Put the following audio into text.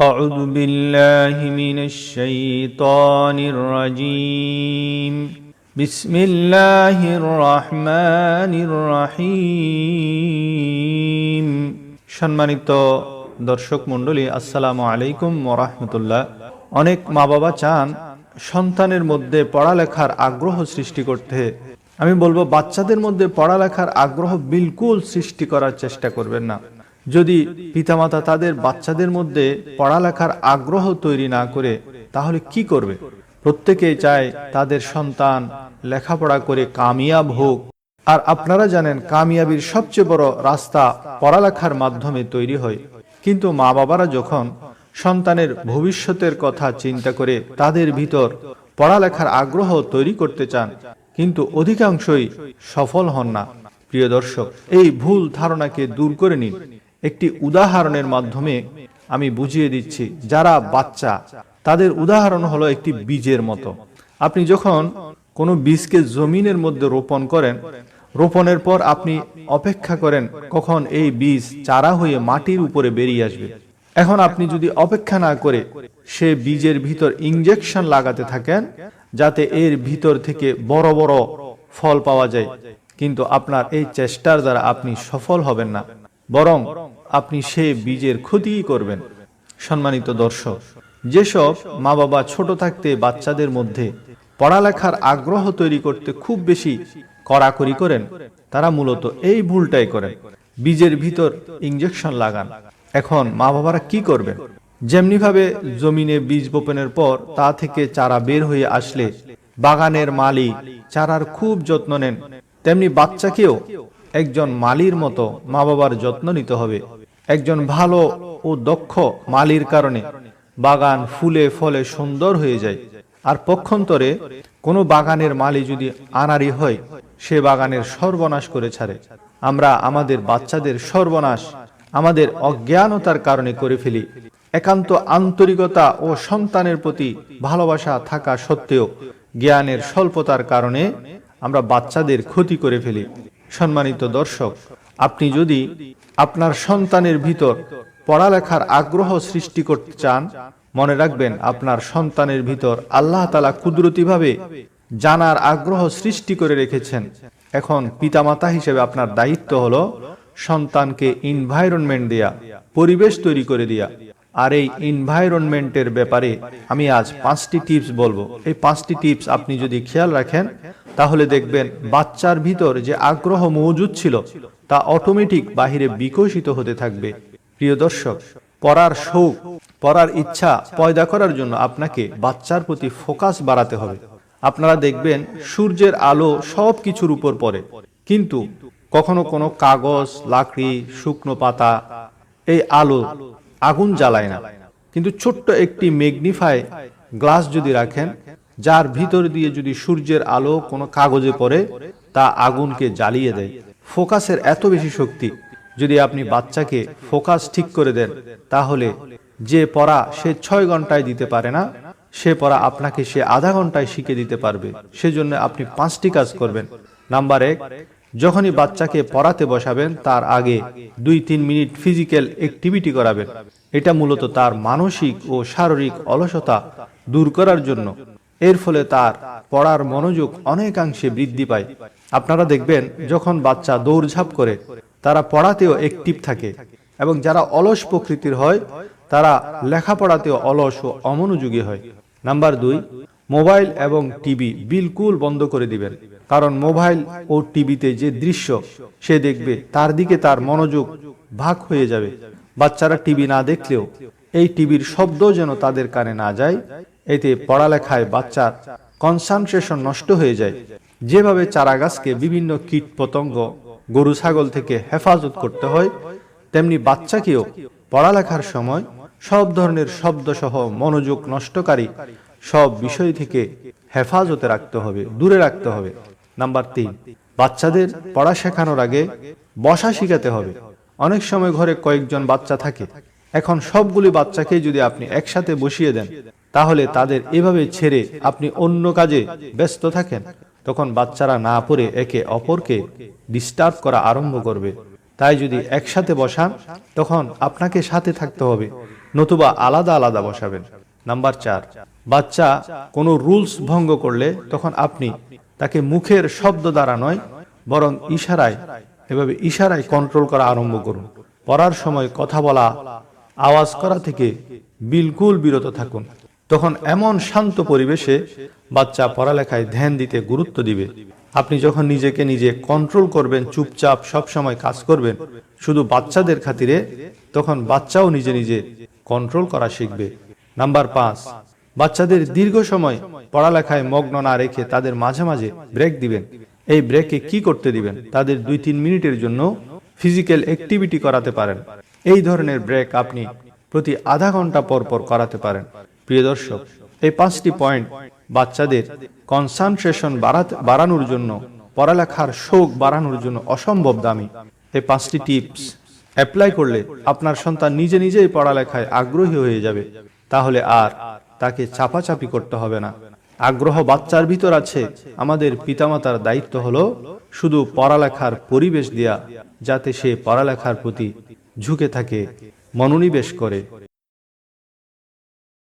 أعوذ بالله من الشيطان الرجيم بسم الله الرحمن الرحيم সম্মানিত দর্শক মণ্ডলী আসসালামু আলাইকুম ওরহমতুল্লাহ অনেক মা বাবা চান সন্তানের মধ্যে পড়ালেখার আগ্রহ সৃষ্টি করতে আমি বলবো বাচ্চাদের মধ্যে পড়ালেখার আগ্রহ বিলকুল সৃষ্টি করার চেষ্টা করবেন না যদি পিতামাতা তাদের বাচ্চাদের মধ্যে পড়ালেখার আগ্রহ তৈরি না করে, তাহলে কি করবে? প্রত্যেকেই চায় তাদের সন্তান লেখাপড়া করে কামিয়াব হোক। আর আপনারা জানেন, কামিয়াবির সবচেয়ে বড় রাস্তা পড়ালেখার মাধ্যমে তৈরি হয়। কিন্তু মা বাবারা যখন সন্তানের ভবিষ্যতের কথা চিন্তা করে তাদের ভিতর পড়ালেখার আগ্রহ তৈরি করতে চান, কিন্তু অধিকাংশই সফল হন না। প্রিয় দর্শক, এই ভুল ধারণাকে দূর করে নিন। একটি উদাহরণের মাধ্যমে আমি বুঝিয়ে দিচ্ছি, যারা বাচ্চা, তাদের উদাহরণ হলো একটি বীজের মতো। আপনি যখন কোনো বীজকে জমিনের মধ্যে রোপণ করেন, রোপণের পর আপনি অপেক্ষা করেন কখন এই বীজ চারা হয়ে মাটির উপরে বেরিয়ে আসবে। এখন আপনি যদি অপেক্ষা না করে সে বীজের ভিতর ইঞ্জেকশন লাগাতে থাকেন, যাতে এর ভিতর থেকে বড় বড় ফল পাওয়া যায়, কিন্তু আপনার এই চেষ্টার দ্বারা আপনি সফল হবেন না। বরং আপনি সে বীজের ক্ষতিই করবেন। সম্মানিত দর্শক, যেসব মা বাবা ছোট থাকতে বাচ্চাদের মধ্যে পড়ালেখার আগ্রহ তৈরি করতে খুব বেশি কড়াকড়ি করেন, তারা মূলত এই ভুলটাই করেন। বীজের ভিতর ইঞ্জেকশন লাগান। এখন মা বাবারা কি করবেন? যেমনিভাবে জমিনে বীজ বপনের পর তা থেকে চারা বের হয়ে আসলে বাগানের মালিক চারার খুব যত্ন নেন, তেমনি বাচ্চাকেও একজন মালির মতো মা বাবার যত্ন নিতে হবে। একজন ভালো ও দক্ষ মালির কারণে বাগান ফুলে ফলে সুন্দর হয়ে যায়। আর পক্ষান্তরে কোনো বাগানের মালি যদি আনারি হয়, সে বাগানের সর্বনাশ করে ছাড়ে। আমরা আমাদের বাচ্চাদের সর্বনাশ, আমাদের অজ্ঞানতার কারণে করে ফেলি। একান্ত আন্তরিকতা ও সন্তানের প্রতি ভালোবাসা থাকা সত্ত্বেও জ্ঞানের স্বল্পতার কারণে আমরা বাচ্চাদের ক্ষতি করে ফেলি। সম্মানিত দর্শক, আপনি যদি আপনার সন্তানের ভিতর পড়ালেখার আগ্রহ সৃষ্টি করতে চান, মনে রাখবেন আপনার সন্তানের ভিতর আল্লাহ তালা কুদরতিভাবে জানার আগ্রহ সৃষ্টি করে রেখেছেন। এখন পিতামাতা হিসেবে আপনার দায়িত্ব হলো সন্তানকে ইনভায়রনমেন্ট দেয়া, পরিবেশ তৈরি করে দেয়া। আর এই ইনভায়রনমেন্টের ব্যাপারে আমি আজ পাঁচটি টিপস বলব। এই পাঁচটি টিপস আপনি যদি খেয়াল রাখেন তাহলে দেখবেন বাচ্চার ভিতর যে আগ্রহ মজুদ ছিল, তা অটোমেটিক বাহিরে বিকশিত হতে থাকবে। প্রিয় দর্শক, পড়ার শৌক, পড়ার ইচ্ছা পয়দা করার জন্য আপনাকে বাচ্চার প্রতি ফোকাস বাড়াতে হবে। আপনারা দেখবেন সূর্যের আলো সব কিছুর উপর পড়ে। কিন্তু কখনো কোনো কাগজ, লাকড়ি, শুকনো পাতা, এই আলো আগুন জ্বালায় না। কিন্তু ছোট্ট একটি ম্যাগনিফাই গ্লাস যদি রাখেন যার ভিতর দিয়ে যদি সূর্যের আলো কোনো কাগজে পড়ে, তা আগুনকে জ্বালিয়ে দেয়। ফোকাসের এত বেশি শক্তি, যদি আপনি বাচ্চাকে ফোকাস ঠিক করে দেন, তাহলে যে পড়া সে ছয় ঘন্টায় দিতে পারে না, সে পড়া আপনাকে সে আধা ঘন্টায় শিখে দিতে পারবে। সেজন্য আপনি পাঁচটি কাজ করবেন। নাম্বার এক, যখনই বাচ্চাকে পড়াতে বসাবেন, তার আগে দুই তিন মিনিট ফিজিক্যাল অ্যাক্টিভিটি করাবেন। এটা মূলত তার মানসিক ও শারীরিক অলসতা দূর করার জন্য। এর ফলে তার পড়ার মনোযোগ অনেকাংশে বৃদ্ধি পায়। আপনারা দেখবেন, যখন বাচ্চা দৌড়ঝাঁপ করে, তারা পড়াতেও অ্যাক্টিভ থাকে এবং যারা অলস প্রকৃতির হয়, তারা লেখাপড়াতেও অলস ও অমনোযোগী হয়। নাম্বার দুই, মোবাইল এবং টিভি বিলকুল বন্ধ করে দিবেন। কারণ মোবাইল ও টিভিতে যে দৃশ্য, সে দেখবে তার দিকে তার মনোযোগ ভাগ হয়ে যাবে। বাচ্চারা টিভি না দেখলেও, এই টিভির শব্দ যেন তাদের কানে না যায় এতে পড়ালেখায় বাচ্চার কনসান্ট্রেশন নষ্ট হয়ে যায়। যেভাবে চারা গাছকে বিভিন্ন কীট পতঙ্গ গরু, ছাগল থেকে হেফাজত করতে হয়, তেমনি বাচ্চাকেও পড়ালেখার সময় সব ধরনের শব্দ সহ মনোযোগ নষ্টকারী সব বিষয় থেকে হেফাজতে রাখতে হবে, দূরে রাখতে হবে। নাম্বার তিন, বাচ্চাদের পড়া শেখানোর আগে বসা শিখাতে হবে। অনেক সময় ঘরে কয়েকজন বাচ্চা থাকে। এখন সবগুলি বাচ্চাকে যদি আপনি একসাথে বসিয়ে দেন তাহলে তাদের এভাবে ছেড়ে আপনি অন্য কাজে ব্যস্ত থাকেন। তখন বাচ্চারা না পড়ে একে অপরকে ডিস্টার্ব করা আরম্ভ করবে। তাই যদি একসাথে বসান, তখন আপনাকে সাথে থাকতে হবে, নতুবা আলাদা আলাদা বসাবেন। নাম্বার চার, বাচ্চা কোনো রুলস ভঙ্গ করলে তখন আপনি তাকে মুখের শব্দ দ্বারা নয়, বরং ইশারায়, এভাবে ইশারায় কন্ট্রোল করা আরম্ভ করুন। পড়ার সময় কথা বলা, আওয়াজ করা থেকে বিলকুল বিরত থাকুন। তখন এমন শান্ত পরিবেশে বাচ্চা পড়ালেখায় ধ্যান দিতে গুরুত্ব দিবে। আপনি যখন নিজেকে নিজে কন্ট্রোল করবেন, চুপচাপ সব সময় কাজ করবেন, শুধু বাচ্চাদের খাতিরে, তখন বাচ্চাও নিজে নিজে কন্ট্রোল করা শিখবে। নাম্বার পাঁচ, বাচ্চাদের দীর্ঘ সময় পড়ালেখায় মগ্ন না রেখে তাদের মাঝে মাঝে ব্রেক দিবেন। এই ব্রেকে কি করতে দিবেন? তাদের দুই তিন মিনিটের জন্য ফিজিক্যাল অ্যাক্টিভিটি করাতে পারেন। এই ধরনের ব্রেক আপনি প্রতি আধা ঘণ্টা পর পর করাতে পারেন। প্রিয় দর্শক, এই পাঁচটি পয়েন্ট বাচ্চাদের কনসান্ট্রেশন বাড়ানোর জন্য, পড়ালেখার শোক বাড়ানোর জন্য অসম্ভব দামি। এই পাঁচটি টিপস অ্যাপ্লাই করলে আপনার সন্তান নিজে নিজেই পড়ালেখায় আগ্রহী হয়ে যাবে। তাহলে আর তাকে চাপাচাপি করতে হবে না। আগ্রহ বাচ্চার ভিতর আছে। আমাদের পিতামাতার দায়িত্ব হলো শুধু পড়ালেখার পরিবেশ দেয়া, যাতে সে পড়ালেখার প্রতি ঝুঁকে থাকে, মনোনিবেশ করে।